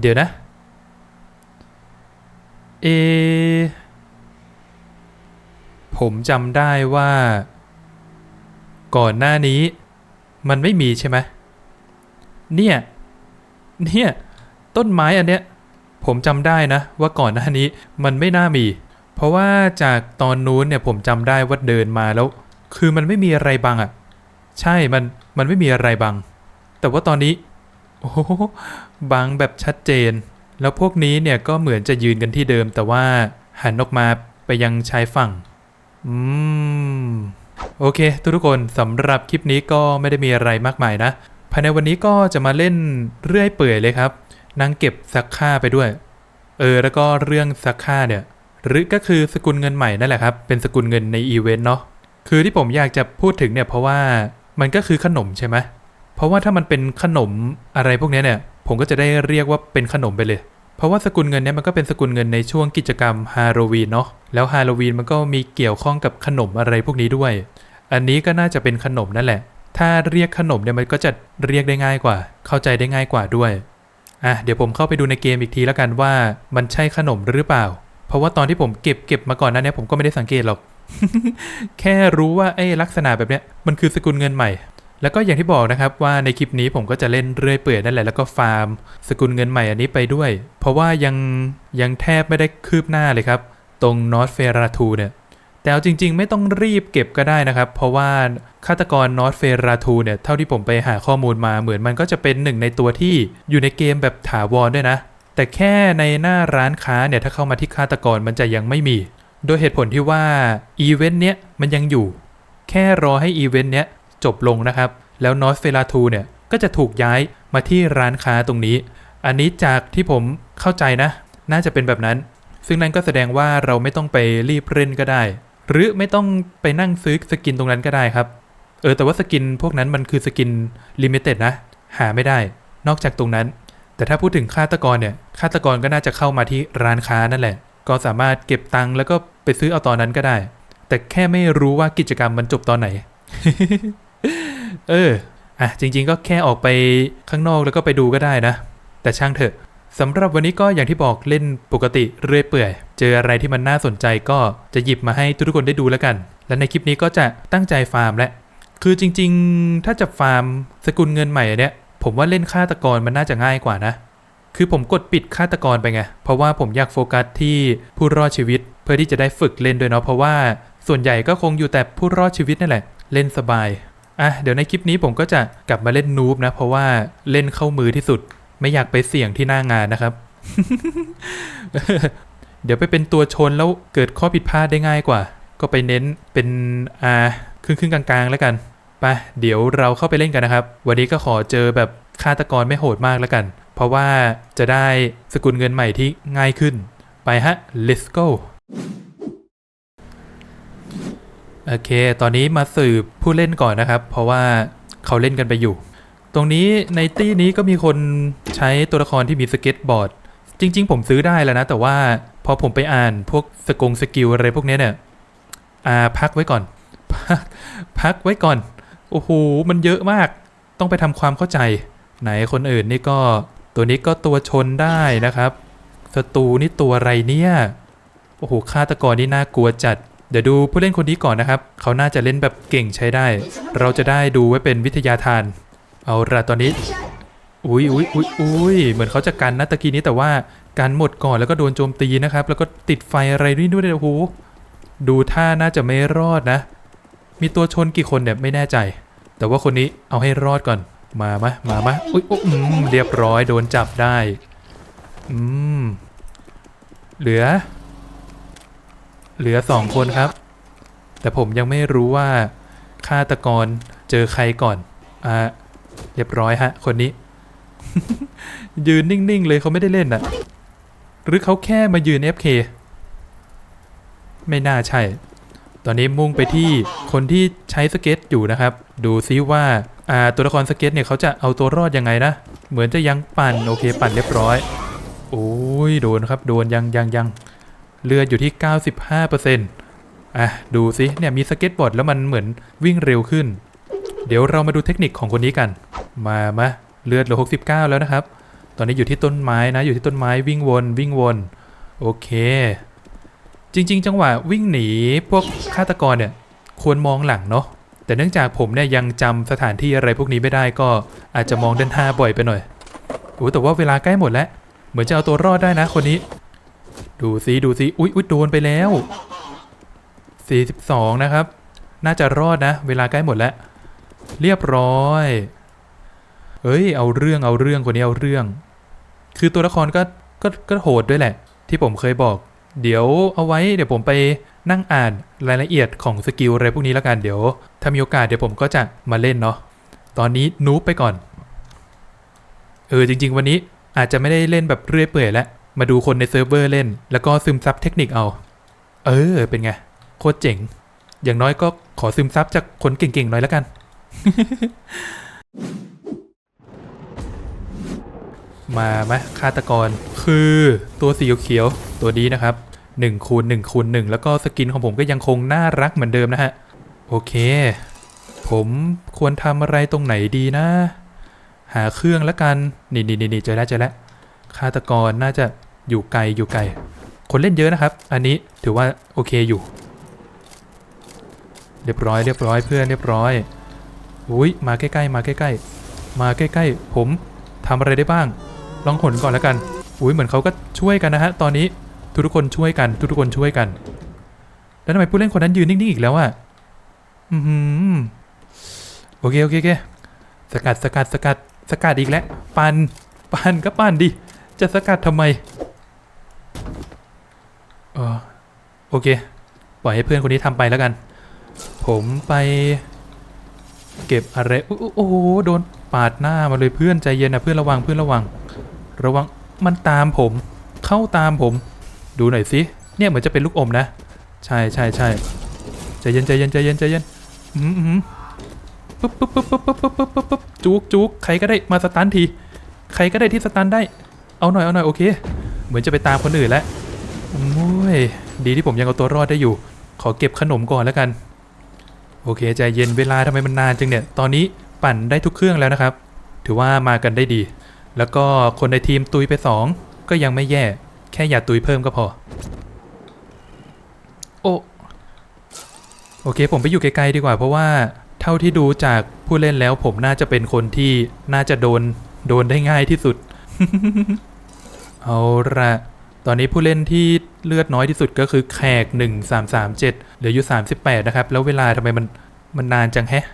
เดี๋ยวนะเอผมจำได้ว่า ก่อนหน้านี้ มันไม่มีใช่ไหมเนี่ย เนี่ย ต้นไม้อันเนี้ย ผมจำได้นะ ว่าก่อนหน้านี้มันไม่น่ามี เพราะว่าจากตอนนู้นเนี่ยผมจำได้ว่าเดินมาแล้ว คือมันไม่มีอะไรบังอะ่ะ ใช่มันมันไม่มีอะไรบัง แต่ว่าตอนนี้ อ้บังแบบชัดเจน แล้วพวกนี้เนี่ยก็เหมือนจะยืนกันที่เดิม แต่ว่าหันออกมาไปยังชายฝั่ง อืม โอเค ทุกๆคนสำหรับคลิปนี้ก็ไม่ได้มีอะไรมากมายนะ ภายในวันนี้ก็จะมาเล่นเรื่อยเปื่อยเลยครับนั่งเก็บซักผ้าไปด้วย เออ แล้วก็เรื่องซักผ้าเนี่ย หรือก็คือสกุลเงินใหม่นั่นแหละครับ เป็นสกุลเงินในอีเวนต์เนาะ คือที่ผมอยากจะพูดถึงเนี่ยเพราะว่ามันก็คือขนมใช่ไหม เพราะว่าถ้ามันเป็นขนมอะไรพวกนี้เนี่ยผมก็จะได้เรียกว่าเป็นขนมไปเลย เพราะว่าสกุลเงินเนี่ยมันก็เป็นสกุลเงินในช่วงกิจกรรมฮาโลวีนเนาะแล้วฮาโลวีนมันก็มีเกี่ยวข้องกับขนมอะไรพวกนี้ด้วย อันนี้ก็น่าจะเป็นขนมนั่นแหละ ถ้าเรียกขนมเนี่ยมันก็จะเรียกได้ง่ายกว่า เข้าใจได้ง่ายกว่าด้วยอะเดี๋ยวผมเข้าไปดูในเกมอีกทีแล้วกันว่ามันใช่ขนมหรือเปล่า เพราะว่าตอนที่ผมเก็บเก็บมาก่อนนั้นเนี่ยผมก็ไม่ได้สังเกตหรอก แค่รู้ว่าไอ้ลักษณะแบบเนี้ยมันคือสกุลเงินใหม่ แล้วก็อย่างที่บอกนะครับว่าในคลิปนี้ผมก็จะเล่นเรื่อยเปื่อยนั่นแหละแล้วก็ฟาร์ม สกุลเงินใหม่อันนี้ไปด้วย เพราะว่ายังยังแทบไม่ได้คืบหน้าเลยครับ ตรงนอตเฟราทูเนี่ยแต่เอาจริงๆ ไม่ต้องรีบเก็บก็ได้นะครับ เพราะว่าฆาตกรนอตเฟราทูเนี่ยเท่าที่ผมไปหาข้อมูลมาเหมือนมันก็จะเป็นหนึ่งในตัวที่อยู่ในเกมแบบถาวรด้วยนะ แต่แค่ในหน้าร้านค้าเนี่ยถ้าเข้ามาที่ฆาตกรมันจะยังไม่มี โดยเหตุผลที่ว่าอีเวนต์เนี้ยมันยังอยู่ แค่รอให้อีเวนต์เนี้ย จบลงนะครับ แล้วนอสเฟลาทูเนี่ยก็จะถูกย้ายมาที่ร้านค้าตรงนี้ อันนี้จากที่ผมเข้าใจนะ น่าจะเป็นแบบนั้น ซึ่งนั่นก็แสดงว่าเราไม่ต้องไปรีบเล่นก็ได้ หรือไม่ต้องไปนั่งซื้อสกินตรงนั้นก็ได้ครับ เออแต่ว่าสกินพวกนั้นมันคือสกินลิมิเต็ดนะ หาไม่ได้ นอกจากตรงนั้น แต่ถ้าพูดถึงฆาตกรเนี่ยฆาตกรก็น่าจะเข้ามาที่ร้านค้านั่นแหละ ก็สามารถเก็บตังค์แล้วก็ไปซื้อเอาตอนนั้นก็ได้ แต่แค่ไม่รู้ว่ากิจกรรมมันจบตอนไหน เออ อะจริง ๆ ก็แค่ออกไปข้างนอกแล้วก็ไปดูก็ได้นะ แต่ช่างเถอะสำหรับวันนี้ก็อย่างที่บอกเล่นปกติเรื่อยเปื่อย เจออะไรที่มันน่าสนใจก็จะหยิบมาให้ทุกๆคนได้ดูแล้วกัน และในคลิปนี้ก็จะตั้งใจฟาร์มแหละ คือจริง ๆ ถ้าจะฟาร์มสกุลเงินใหม่เนี้ยผมว่าเล่นฆาตกรมันน่าจะง่ายกว่านะ คือผมกดปิดฆาตกรไปไง เพราะว่าผมอยากโฟกัสที่ผู้รอดชีวิต เพื่อที่จะได้ฝึกเล่นด้วยเนาะ เพราะว่าส่วนใหญ่ก็คงอยู่แต่ผู้รอดชีวิตนั่นแหละ เล่นสบาย อะเดี๋ยวในคลิปนี้ผมก็จะกลับมาเล่นนูบนะ เพราะว่าเล่นเข้ามือที่สุด ไม่อยากไปเสี่ยงที่หน้างานนะครับ เดี๋ยวไปเป็นตัวชนแล้วเกิดข้อผิดพลาดได้ง่ายกว่า ก็ไปเน้นเป็นอ่าครึ่งครึ่งกลางๆ แล้วกันไปเดี๋ยวเราเข้าไปเล่นกันนะครับ วันนี้ก็ขอเจอแบบฆาตกรไม่โหดมากแล้วกัน เพราะว่าจะได้สกุลเงินใหม่ที่ง่ายขึ้น ไปฮะ let's go โอเค ตอนนี้มาสืบผู้เล่นก่อนนะครับ เพราะว่าเขาเล่นกันไปอยู่ ตรงนี้ในตี้นี้ก็มีคนใช้ตัวละครที่มีสเก็ตบอร์ด จริง ๆ ผมซื้อได้แล้วนะ แต่ว่าพอผมไปอ่านพวกสกงสกิลอะไรพวกนี้เนี่ย อ่าพักไว้ก่อน พักพักไว้ก่อน โอ้โห มันเยอะมาก ต้องไปทำความเข้าใจ ไหนคนอื่นนี่ก็ ตัวนี้ก็ตัวชนได้นะครับศัตรูนี่ตัวอะไรเนี่ย โอ้โหฆาตกรนี่น่ากลัวจัด เดี๋ยวดูผู้เล่นคนนี้ก่อนนะครับ เขาน่าจะเล่นแบบเก่งใช้ได้ เราจะได้ดูไว้เป็นวิทยาทาน เอาละตอนนี้ อุ้ยอุ้ยอุ้ยอุ้ยเหมือนเขาจะกันนะตะกี้นี้แต่ว่าการหมดก่อนแล้วก็โดนโจมตีนะครับ แล้วก็ติดไฟอะไรนี่ด้วยโอ้โหดูท่าน่าจะไม่รอดนะ มีตัวชนกี่คนเนี่ยไม่แน่ใจ แต่ว่าคนนี้เอาให้รอดก่อน มามะมามะอุ้ยอุ๊ยอืมเรียบร้อยโดนจับได้ อืม เหลือ เหลือสองคนครับ แต่ผมยังไม่รู้ว่าฆาตกรเจอใครก่อน อ่า เรียบร้อยฮะ คนนี้ ยืนนิ่ง ๆ เลยเขาไม่ได้เล่นน่ะ หรือเขาแค่มายืน FK ไม่น่าใช่ ตอนนี้มุ่งไปที่คนที่ใช้สเก็ตอยู่นะครับ ดูซิว่า อ่า ตัวละครสเก็ตเนี่ยเขาจะเอาตัวรอดยังไงนะ เหมือนจะยังปั่น โอเค ปั่นเรียบร้อย โอ้ย โดนครับ โดนยังยังยัง เลือดอยู่ที่ 95%อะดูซิเนี่ยมีสเก็ตบอร์ดแล้วมันเหมือนวิ่งเร็วขึ้น เดี๋ยวเรามาดูเทคนิคของคนนี้กัน มามาเลือดเหลือ69 แล้วนะครับ ตอนนี้อยู่ที่ต้นไม้นะ อยู่ที่ต้นไม้วิ่งวน วิ่งวน โอเค จริง ๆ จังหวะวิ่งหนีพวกฆาตกรเนี่ยควรมองหลังเนาะแต่เนื่องจากผมเนี่ยยังจำสถานที่อะไรพวกนี้ไม่ได้ก็อาจจะมองด้านหน้าบ่อยไปหน่อยโอ้แต่ว่าเวลาใกล้หมดแล้ว เหมือนจะเอาตัวรอดได้นะคนนี้ ดูซิดูซิอุ๊ยอุ๊ยโดนไปแล้ว 42 นะครับ น่าจะรอดนะ เวลาใกล้หมดแล้ว เรียบร้อยเฮ้ย เอาเรื่องเอาเรื่องคนนี้เอาเรื่อง คือตัวละครก็ก็ก็โหดด้วยแหละ ที่ผมเคยบอก เดี๋ยวเอาไว้เดี๋ยวผมไปนั่งอ่านรายละเอียดของสกิลอะไรพวกนี้แล้วกันเดี๋ยว ถ้ามีโอกาสเดี๋ยวผมก็จะมาเล่นเนาะตอนนี้นูบไปก่อน เออจริง ๆ วันนี้อาจจะไม่ได้เล่นแบบเรื่อยเปื่อยแล้ว มาดูคนในเซิร์ฟเวอร์เล่น แล้วก็ซึมซับเทคนิคเอา เออ เป็นไง โคตรเจ๋ง อย่างน้อยก็ขอซึมซับจากคนเก่งๆหน่อยแล้วกัน มาไหมฆาตกร คือตัวสีเขียวตัวนี้นะครับ1คูณ1คูณ1แล้วก็สกินของผมก็ยังคงน่ารักเหมือนเดิมนะฮะ โอเค ผมควรทำอะไรตรงไหนดีนะ หาเครื่องแล้วกัน นี่นี่นี่เจอแล้วเจอแล้วฆาตกรน่าจะ อยู่ไกลอยู่ไกล คนเล่นเยอะนะครับ อันนี้ถือว่าโอเคอยู่ เรียบร้อยเรียบร้อยเพื่อนเรียบร้อยอุ้ยมาใกล้ๆมาใกล้ๆมาใกล้ๆ ผมทำอะไรได้บ้าง ลองหนก่อนแล้วกันอุ้ยเหมือนเขาก็ช่วยกันนะฮะตอนนี้ทุกทุกคนช่วยกันทุกทุกคนช่วยกัน แล้วทำไมผู้เล่นคนนั้นยืนนิ่งๆอีกแล้วอะอือหือโอเคโอเคโอเคสกัดสกัดสกัดสกัดอีกแล้วปันปันก็ปันดิจะสกัดทำไม เออโอเค ปล่อยให้เพื่อนคนนี้ทำไปแล้วกัน ผมไป เก็บอะไรโอ้โหโดนปาดหน้ามาเลยเพื่อนใจเย็นนะเพื่อนระวังเพื่อนระวัง ระวังมันตามผม เข้าตามผม ดูหน่อยสิเนี่ยเหมือนจะเป็นลูกอมนะ ใช่ใช่ใช่ใจเย็นใจเย็นใจเย็นใจเย็นอืมอืมปุ๊บปุ๊บปุ๊บปุ๊บปุ๊บปุ๊บปุ๊บปุ๊บปุ๊บจุกจุกใครก็ได้มาสตันที ใครก็ได้ที่สตันได้ เอาหน่อยเอาหน่อยโอเค เหมือนจะไปตามคนอื่นแล้วโอ้ยดีที่ผมยังเอาตัวรอดได้อยู่ ขอเก็บขนมก่อนแล้วกัน โอเคใจเย็นเวลาทำไมมันนานจังเนี่ย ตอนนี้ปั่นได้ทุกเครื่องแล้วนะครับ ถือว่ามากันได้ดี แล้วก็คนในทีมตุยไป 2 ก็ยังไม่แย่ แค่อย่าตุยเพิ่มก็พอ โอ้โอเค ผมไปอยู่ไกลๆดีกว่า เพราะว่าเท่าที่ดูจากผู้เล่นแล้วผมน่าจะเป็นคนที่น่าจะโดนโดนได้ง่ายที่สุด เอาละตอนนี้ผู้เล่นที่เลือดน้อยที่สุดก็คือแขก 1337 เหลืออยู่ 38 นะครับ แล้วเวลาทำไมมันมันนานจังแฮะ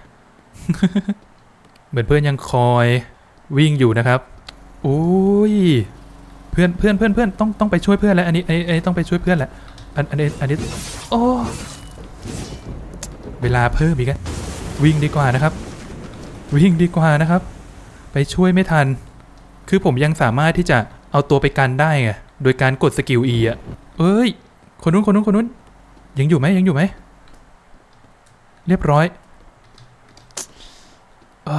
เหมือนเพื่อนยังคอยวิ่งอยู่นะครับอุ้ยเพื่อนเพื่อนเพื่อนเพื่อนต้องต้องไปช่วยเพื่อนแล้ว อันนี้อันนี้อันนี้ต้องไปช่วยเพื่อนแหละอันอันนี้อันนี้โอ้เวลาเพิ่มอีกแล้ววิ่งดีกว่านะครับ วิ่งดีกว่านะครับ ไปช่วยไม่ทัน คือผมยังสามารถที่จะเอาตัวไปกันได้ไงโดยการกดสกิล E อะ เอ้ย คนนู้นคนนู้นคนนู้น ยังอยู่ไหมยังอยู่ไหม เรียบร้อยอ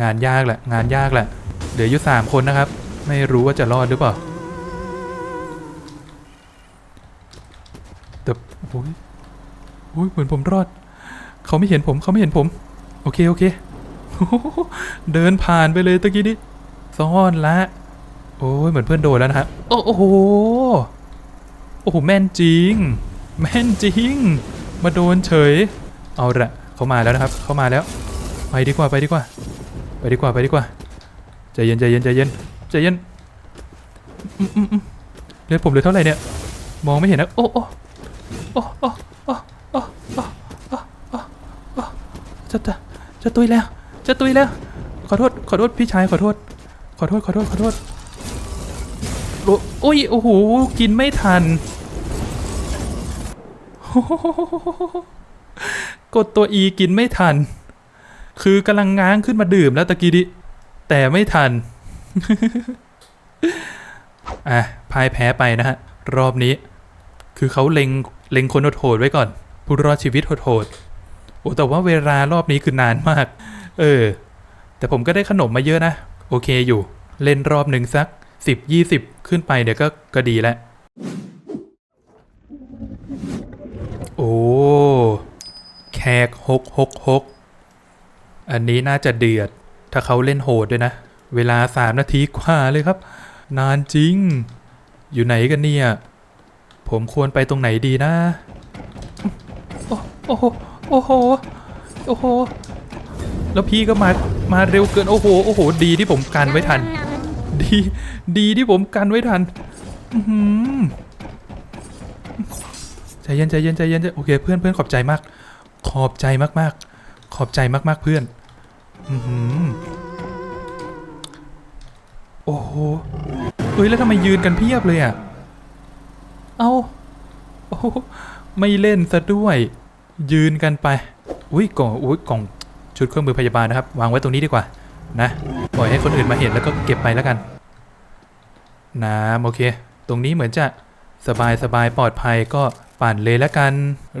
งานยากแหละ งานยากแหละเหลืออยู่สามคนนะครับ ไม่รู้ว่าจะรอดหรือเปล่าแต่โอ้ยโอ้ยเหมือนผมรอด เขาไม่เห็นผมเขาไม่เห็นผม โอเค โอเค เดินผ่านไปเลยตะกี้นี้ซ่อนละ โอ้ยเหมือนเพื่อนโดนแล้วนะฮะ โอ้โห โอ้โห แม่นจริง แม่นจริง มาโดนเฉย เอาละเขามาแล้วนะครับ เขามาแล้ว ไปดีกว่า ไปดีกว่า ไปดีกว่า ไปดีกว่า ใจเย็น ใจเย็น ใจเย็น ใจเย็นอืมอืมอืมเลือดผมเหลือเท่าไหร่เนี่ย มองไม่เห็นนะ โอ้โอ้โอ้โอ้โอ้โอ้โอ้โอ้โอ้โอ้จะจะจะตุยแล้ว จะตุยแล้ว ขอโทษ ขอโทษพี่ชาย ขอโทษ ขอโทษ ขอโทษ ขอโทษโอ้ย โอ้โห กินไม่ทัน กดตัว E กินไม่ทัน คือกำลังง้างขึ้นมาดื่มแล้วตะกี้ดิ แต่ไม่ทัน อะพ่ายแพ้ไปนะฮะ รอบนี้ คือเขาเล็ง เล็งคนโหดไว้ก่อน ผู้รอดชีวิตโหดโอ้แต่ว่าเวลารอบนี้คือนานมาก เออ แต่ผมก็ได้ขนมมาเยอะนะ โอเคอยู่ เล่นรอบหนึ่งสัก10 20ขึ้นไปเดี๋ยวก็ก็ดีแล้ว โอ้ แขกหกหกหกอันนี้น่าจะเดือด ถ้าเขาเล่นโหดด้วยนะ เวลาสามนาทีกว่าเลยครับ นานจริง อยู่ไหนกันเนี่ย ผมควรไปตรงไหนดีนะ โอ้โห โอ้โห โอ้โห แล้วพี่ก็มามาเร็วเกินโอ้โหโอ้โห ดีที่ผมกันไว้ทัน ดีดีที่ผมกันไว้ทันใจเย็นใจเย็นใจเย็นใจโอเคเพื่อนเพื่อนขอบใจมาก ขอบใจมากๆขอบใจมากๆเพื่อนอือหือโอ้โหเฮ้ยแล้วทำไมยืนกันเพียบเลยอะ เอาโอ้โหไม่เล่นซะด้วย ยืนกันไป อุ้ยกล่องอุ้ยกล่อง ชุดเครื่องมือพยาบาลนะครับ วางไว้ตรงนี้ดีกว่านะปล่อยให้คนอื่นมาเห็นแล้วก็เก็บไปแล้วกัน น้ำโอเค ตรงนี้เหมือนจะสบายสบายปลอดภัยก็ปั่นเลยแล้วกัน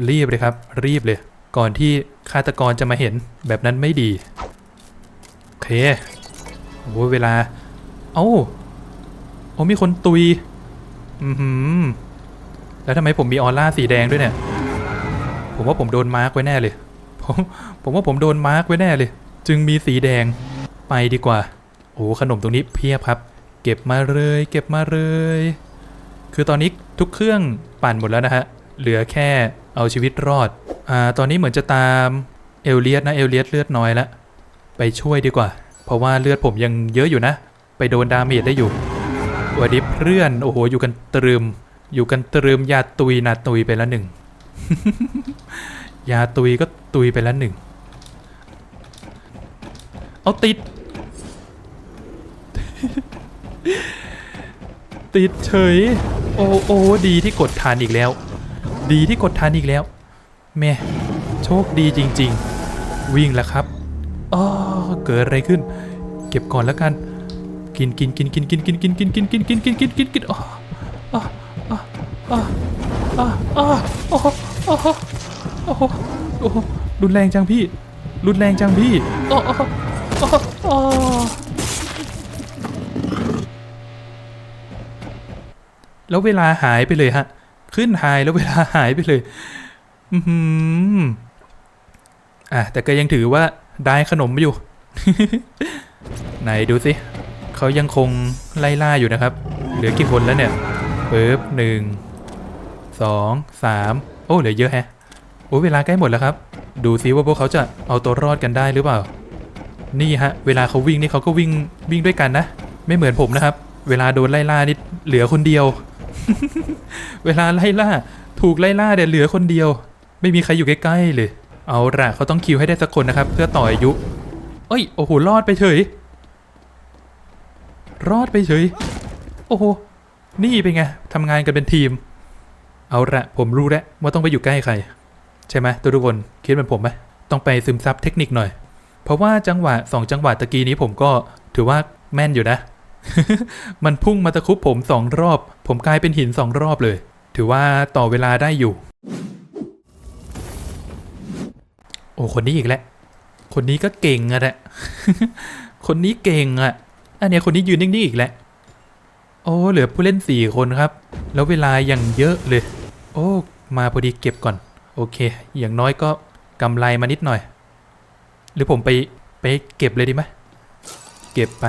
รีบเลยครับ รีบเลย ก่อนที่ฆาตกรจะมาเห็นแบบนั้นไม่ดีโอเคโอ้เวลา เอ้าโอ้มีคนตุยอือหือแล้วทำไมผมมีออร่าสีแดงด้วยเนี่ย ผมว่าผมโดนมาร์กไว้แน่เลย ผมผมว่าผมโดนมาร์กไว้แน่เลย จึงมีสีแดงไปดีกว่า โอ้ขนมตรงนี้เพียบครับ เก็บมาเลย เก็บมาเลย คือตอนนี้ทุกเครื่องปั่นหมดแล้วนะฮะ เหลือแค่เอาชีวิตรอด อ่า ตอนนี้เหมือนจะตามเอลเลียสนะเอลเลียสเลือดน้อยล้วไปช่วยดีกว่า เพราะว่าเลือดผมยังเยอะอยู่นะ ไปโดนดาเมจได้อยู่วัสดีเพื่อนโอ้โหอยู่กันตรึม อยู่กันตรึมยาตุยนาตุยไปล้วหนึ่งยาตุยก็ ตุยไปแล้วหนึ่ง เอาติด ติดเฉย โอ้โอ้ดีที่กดทานอีกแล้ว ดีที่กดทานอีกแล้วแม่โชคดีจริง ๆ วิ่งแล้วครับอ๋อเกิดอะไรขึ้น เก็บก่อนแล้วกัน กินกินกินกินกินกินกินกินกินกินกินกินกินกินกินอ๋ออ๋ออ๋ออ๋ออ๋ออ๋อ โอ้โหโอ้โหโอ้โหโอ้โหรุนแรงจังพี่ รุนแรงจังพี่อ๋ออ๋ออ๋ออ๋อแล้วเวลาหายไปเลยฮะ ขึ้นหายแล้วเวลาหายไปเลย อือหืออะแต่ก็ยังถือว่าได้ขนมอยู่ ไหนดูสิเขายังคงไล่ล่าอยู่นะครับ เหลือกี่คนแล้วเนี่ยปึ๊บหนึ่งสองสามโอ้เหลือเยอะแฮะโอ้เวลาใกล้หมดแล้วครับ ดูซิว่าพวกเขาจะเอาตัวรอดกันได้หรือเปล่า นี่ฮะ เวลาเขาวิ่งนี่เขาก็วิ่งวิ่งด้วยกันนะ ไม่เหมือนผมนะครับ เวลาโดนไล่ล่านี่เหลือคนเดียว เวลาไล่ล่า ถูกไล่ล่าเดี๋ยเหลือคนเดียว ไม่มีใครอยู่ใกล้ๆเลย เอาละเขาต้องคิวให้ได้สักคนนะครับ เพื่อต่ออายุ เอ้ย โอ้โห รอดไปเฉย รอดไปเฉย โอ้โห นี่เป็นไงทำงานกันเป็นทีม เอาละผมรู้แล้วว่าต้องไปอยู่ใกล้ใคร ใช่ไหมตัวทุกคนคิดเหมือนผมไหมต้องไปซึมซับเทคนิคหน่อย เพราะว่าจังหวะสองจังหวะตะกี้นี้ผมก็ถือว่าแม่นอยู่นะ มันพุ่งมาตะคุบผมสองรอบ ผมกลายเป็นหินสองรอบเลย ถือว่าต่อเวลาได้อยู่ โอ้คนนี้อีกแล้วคนนี้ก็เก่งอะแหละคนนี้เก่งอะอันเนี้ยคนนี้ยืนนิ่งๆอีกแล้วโอ้เหลือผู้เล่นสี่คนครับ แล้วเวลายังเยอะเลย โอ้ มาพอดีเก็บก่อน โอเค อย่างน้อยก็กำไรมานิดหน่อย หรือผมไปไปเก็บเลยดีไหมเก็บไป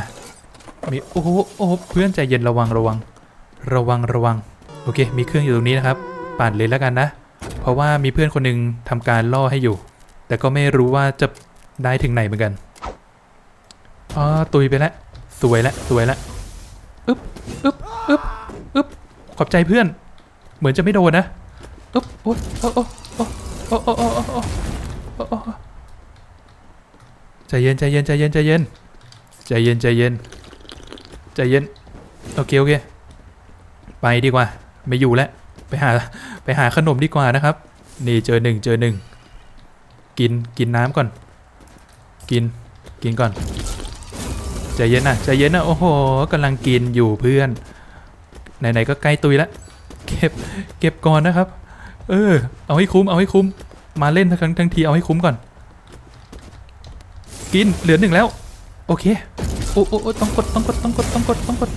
มีโอ้โหโอ้เพื่อนใจเย็นระวังระวัง ระวังระวัง โอเค มีเครื่องอยู่ตรงนี้นะครับ ปั่นเลยแล้วกันนะ เพราะว่ามีเพื่อนคนหนึ่งทำการล่อให้อยู่ แต่ก็ไม่รู้ว่าจะได้ถึงไหนเหมือนกันอ๋อตุยไปแล้วสวยแล้วสวยแล้วอึ๊บอึ๊บอึ๊บอึ๊บขอบใจเพื่อน เหมือนจะไม่โดนนะอึ๊บโอ๊ยโอ้โใจเย็นใจเย็นใจเย็นใจเย็นใจเย็นใจเย็นใจเย็นโอเค โอเค ไปดีกว่า ไม่อยู่แล้ว ไปหา ไปหาขนมดีกว่านะครับ นี่เจอหนึ่งเจอหนึ่งกินกินน้ำก่อน กินกินก่อนใจเย็นนะใจเย็นนะโอ้โหกำลังกินอยู่เพื่อนไหนๆก็ใกล้ตุยแล้วเก็บเก็บก่อนนะครับ เออ เอาให้คุ้ม เอาให้คุ้ม มาเล่นทั้งทั้งทีเอาให้คุ้มก่อน กิน เหลือหนึ่งแล้ว โอเค โอ้โอ้ต้องกด ต้องกด ต้องกด ต้องกด ต้องกด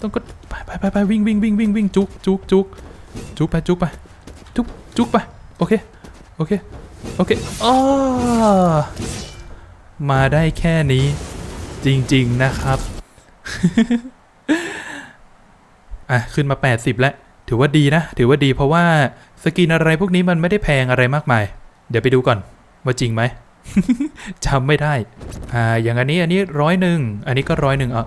ต้องกด ไปไปไปไปวิ่งวิ่งวิ่งวิ่งวิ่งจุกจุกจุกจุกไปจุกไปจุกจุกไป โอเค โอเค โอเคอ้อมาได้แค่นี้จจริง ๆ นะครับ อะ ขึ้นมา 80 แล้ว ถือว่าดีนะ ถือว่าดีเพราะว่าสกินอะไรพวกนี้มันไม่ได้แพงอะไรมากมาย เดี๋ยวไปดูก่อน ว่าจริงไหมจำไม่ได้ อ่า อย่างอันนี้อันนี้ร้อยหนึ่ง อันนี้ก็ร้อยหนึ่งอะ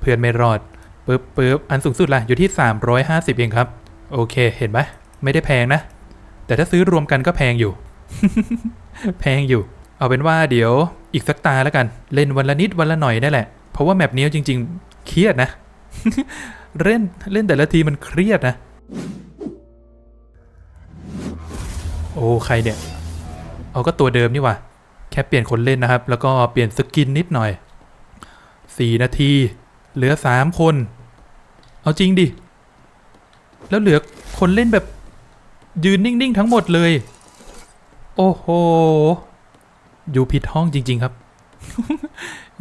เพื่อนไม่รอดปึ๊บปึ๊บอันสูงสุดล่ะ อยู่ที่ 350 เองครับ โอเค เห็นไหมไม่ได้แพงนะ แต่ถ้าซื้อรวมกันก็แพงอยู่ แพงอยู่ เอาเป็นว่าเดี๋ยวอีกสักตาแล้วกัน เล่นวันละนิดวันละหน่อยนั่นแหละ เพราะว่าแมปนี้จริง ๆ เครียดนะ เล่นเล่นแต่ละทีมันเครียดนะ โอ้ใครเนี่ย เอาก็ตัวเดิมนี่ว่าแค่เปลี่ยนคนเล่นนะครับ แล้วก็เปลี่ยนสกินนิดหน่อย 4 นาที เหลือ 3 คน เอาจริงดิ แล้วเหลือคนเล่นแบบยืนนิ่ง ๆ ทั้งหมดเลย โอ้โห อยู่ผิดห้องจริง ๆ ครับ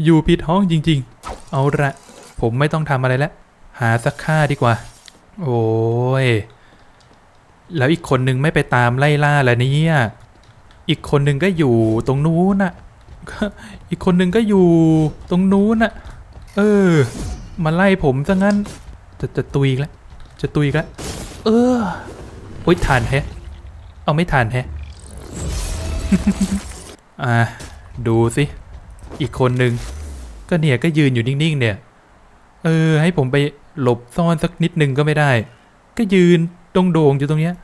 อยู่ผิดห้องจริง ๆ เอาละผมไม่ต้องทำอะไรแล้ว หาสักค่าดีกว่า โอ้ย แล้วอีกคนนึงไม่ไปตามไล่ล่าแล้วเนี่ย อีกคนนึงก็อยู่ตรงนู้นน่ะ อีกคนนึงก็อยู่ตรงนู้นน่ะ เออ มาไล่ผมซะงั้น จะจะตุยอีกแล้ว จะตุยอีกแล้ว เออโอ๊ยทานแฮะ เอาไม่ทานแฮะ อ่า ดูสิ อีกคนนึง ก็เนี่ยก็ยืนอยู่นิ่งๆเนี่ย เออ ให้ผมไป หลบซ่อนสักนิดนึงก็ไม่ได้ ก็ยืนตรงโด่งอยู่ตรงเนี้ย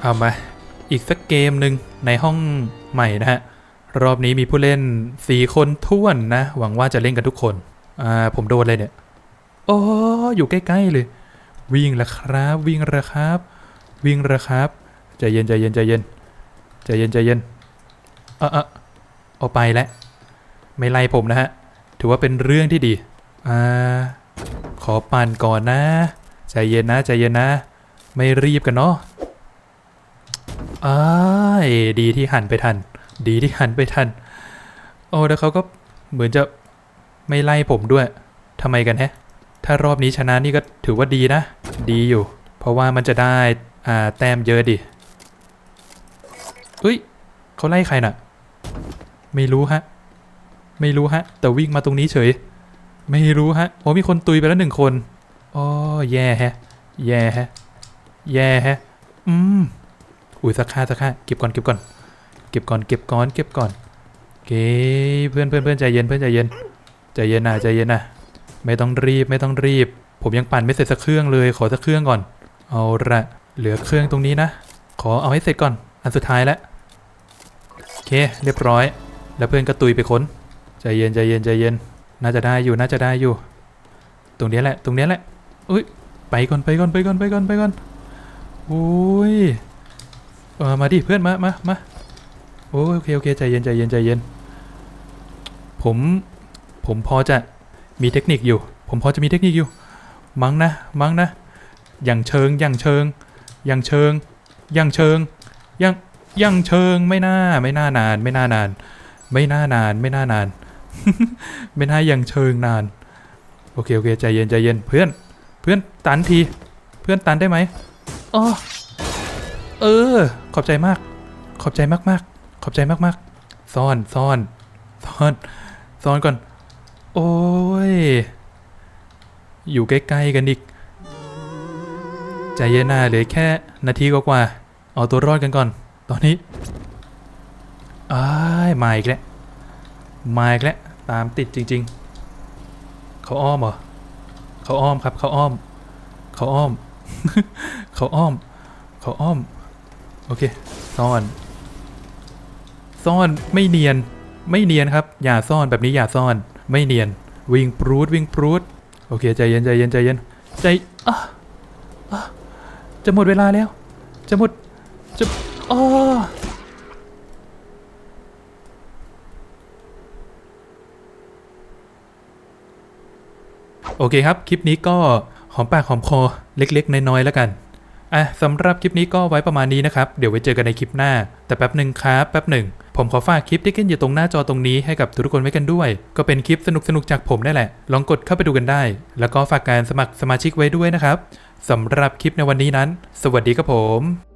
เอามา อีกสักเกมหนึ่งในห้องใหม่นะฮะ รอบนี้มีผู้เล่น4คนท้วนนะ หวังว่าจะเล่นกันทุกคน อ่า ผมโดนเลยเนี่ย โอ้อยู่ใกล้ ๆ เลย วิ่งละครับ วิ่งละครับ วิ่งละครับ ใจเย็นใจเย็นใจเย็นใจเย็นใจเย็นเออเออเอาไปแล้วไม่ไล่ผมนะฮะ ถือว่าเป็นเรื่องที่ดีอ่าขอปั่นก่อนนะ ใจเย็นนะใจเย็นนะ ไม่รีบกันเนาะอ้ายดีที่หันไปทัน ดีที่หันไปทัน โอ้แล้วเขาก็เหมือนจะไม่ไล่ผมด้วยทำไมกันแฮะ ถ้ารอบนี้ชนะนี่ก็ถือว่าดีนะ ดีอยู่ เพราะว่ามันจะได้อ่าแต้มเยอะดิเอ้ยเขาไล่ใครน่ะ ไม่รู้ฮะ ไม่รู้ฮะ แต่วิ่งมาตรงนี้เฉย ไม่รู้ฮะโอ้มีคนตุยไปแล้วหนึ่งคนอ๋อแย่ฮะ แย่ฮะ แย่ฮะ อืม อุ้ยสักค่าสักค่าเก็บก่อนเก็บก่อน เก็บก่อนเก็บก่อนเก็บก่อนเก็บเพื่อนเพื่อนเพื่อนใจเย็นเพื่อนใจเย็น ใจเย็นนะใจเย็นนะไม่ต้องรีบไม่ต้องรีบ ผมยังปั่นไม่เสร็จสักเครื่องเลยขอสักเครื่องก่อน เอาละเหลือเครื่องตรงนี้นะ ขอเอาให้เสร็จก่อน อันสุดท้ายแล้วโอเค เรียบร้อย แล้วเพื่อนก็ตุยไปค้น ใจเย็นใจเย็นใจเย็น น่าจะได้อยู่น่าจะได้อยู่ ตรงนี้แหละ ตรงนี้แหละ อุ้ยไปก่อนไปก่อนไปก่อนไปก่อนไปก่อนโอ้ยเออมาดิเพื่อนมามามาโอ้โอเคโอเคใจเย็นใจเย็นใจเย็น ผมผมพอจะมีเทคนิคอยู่ ผมพอจะมีเทคนิคอยู่ มั้งนะมั้งนะ อย่างเชิงอย่างเชิง อย่างเชิง อย่างเชิงอย่างอย่างเชิงไม่น่าไม่น่านาน ไม่น่านาน ไม่น่านานไม่น่านาน ไม่น่าอย่างเชิงนาน โอเค โอเค ใจเย็นใจเย็นเพื่อน เพื่อนตันที เพื่อนตันได้ไหมอ๋อเออ ขอบใจมาก ขอบใจมากมากๆขอบใจมากมากๆซ่อนซ่อนซ่อนซ่อนก่อน โอ้ย อยู่ใกล้ๆกันอีก ใจเย็นหน้าเหลือแค่นาทีกว่าๆเอาตัวรอดกันก่อน ตอนนี้อ้ายมาอีกแล้วมาอีกแล้ว ตามติดจริง ๆ เขาอ้อมเหรอเขาอ้อมครับเขาอ้อม เขาอ้อม เขาอ้อม เขาอ้อม โอเค ซ่อน ซ่อนไม่เนียน ไม่เนียนครับ อย่าซ่อนแบบนี้อย่าซ่อน ไม่เนียน วิ่งปรูดวิ่งปรูดโอเค ใจเย็นใจเย็นใจเย็นใจอะอะจะหมดเวลาแล้ว จะหมด จะอ้อ โอเคครับ คลิปนี้ก็หอมปากหอมคอเล็กๆ น้อยๆแล้วกันอะสำหรับคลิปนี้ก็ไว้ประมาณนี้นะครับ เดี๋ยวไว้เจอกันในคลิปหน้า แต่แป๊บหนึ่งครับแป๊บหนึ่ง ผมขอฝากคลิปที่ขึ้นอยู่ตรงหน้าจอตรงนี้ให้กับทุกคนไว้กันด้วย ก็เป็นคลิปสนุกๆจากผมได้แหละ ลองกดเข้าไปดูกันได้ แล้วก็ฝากการสมัครสมาชิกไว้ด้วยนะครับสำหรับคลิปในวันนี้นั้น สวัสดีครับผม